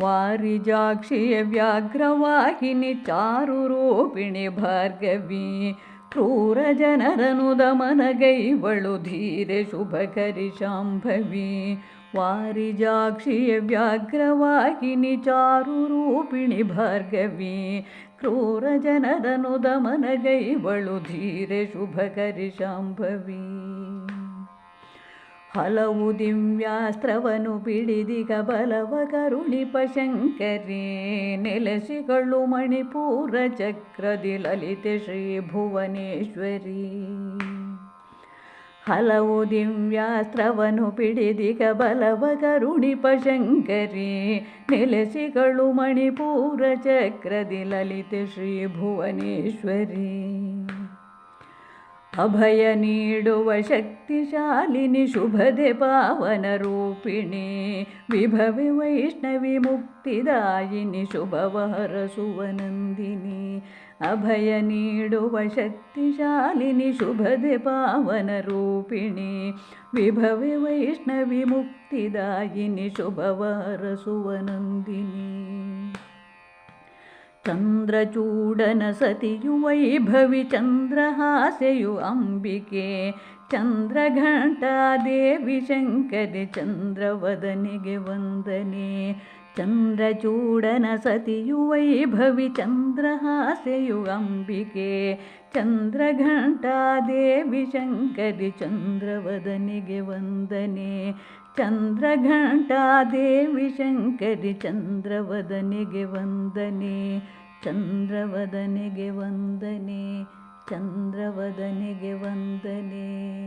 ವಾರಿಜಾಕ್ಷಿಯ ವ್ಯಾಘ್ರವಾಹಿನಿ ಚಾರು ರೂಪಿಣಿ ಭಾರ್ಗವಿ, ಕ್ರೂರ ಜನರನು ದಮನಗೈವಳು ಧೀರೆ ಶುಭಕರಿ ಶಾಂಭವಿ. ವಾರಿಜಾಕ್ಷಿಯ ವ್ಯಾಘ್ರವಾಹಿನಿ ಚಾರು ರೂಪಿಣಿ ಭಾರ್ಗವಿ, ಕ್ರೂರ ಜನರನು ದಮನಗೈವಳು ಧೀರೆ ಶುಭಕರಿ ಶಾಂಭವಿ. ಹಲವು ದಿವ್ಯಾಸ್ತ್ರವನು ಬಿಡಿದಿಗ ಬಲವ ಕರುಣಿಪ ಶಂಕರಿ ನೆಲೆಸಿಗಳು ಮಣಿಪೂರ ಚಕ್ರದಿ ಲಲಿತೆ ಶ್ರೀ ಭುವನೇಶ್ವರಿ ಹಲವು ದಿವ್ಯಾಸ್ತ್ರವನು ಪಿಡಿದಿಗ ಬಲವ ಕರುಣಿಪ ಶಂಕರಿ ನೆಲೆಸಿಗಳು ಮಣಿಪೂರ ಚಕ್ರದಿ ಲಲಿತೆ ಶ್ರೀ ಭುವನೇಶ್ವರಿ ಅಭಯ ನೀಡುವ ಶಕ್ತಿಶಾಲಿನಿ ಶುಭದೆ ಪಾವನ ರೂಪಿಣಿ ವಿಭವೆ ವೈಷ್ಣವಿ ಮುಕ್ತಿದಾಯಿನಿ ಶುಭವಹರಸುವ ನಂದಿನಿ ಅಭಯ ನೀಡುವ ಶಕ್ತಿಶಾಲಿನಿ ಶುಭದೆ ಪಾವನ ರೂಪಿಣಿ ವಿಭವೆ ವೈಷ್ಣವಿ ಮುಕ್ತಿದಾಯಿನಿ ಶುಭವಹರಸುವ ನಂದಿನಿ चन्द्रचूडनसतियु वैभवि चन्द्रहास्ययु अम्बिके चन्द्रघण्टादेवि शङ्करि चन्द्रवदनिगे वन्दने ಚಂದ್ರಚೂಡನ ಸತಿಯು ವೈಭವಿ ಚಂದ್ರಹಾಸೆಯು ಅಂಬಿಕೆ. ಚಂದ್ರಘಂಟಾದೇವಿ ಶಂಕರಿ ಚಂದ್ರವದನಿಗೆ ವಂದನೆ. ಚಂದ್ರಘಂಟಾದೇವಿ ಶಂಕರಿ ಚಂದ್ರವದನಿಗೆ ವಂದನೆ. ಚಂದ್ರವದನಿಗೆ ವಂದನೆ. ಚಂದ್ರವದನಿಗೆ ವಂದನೆ.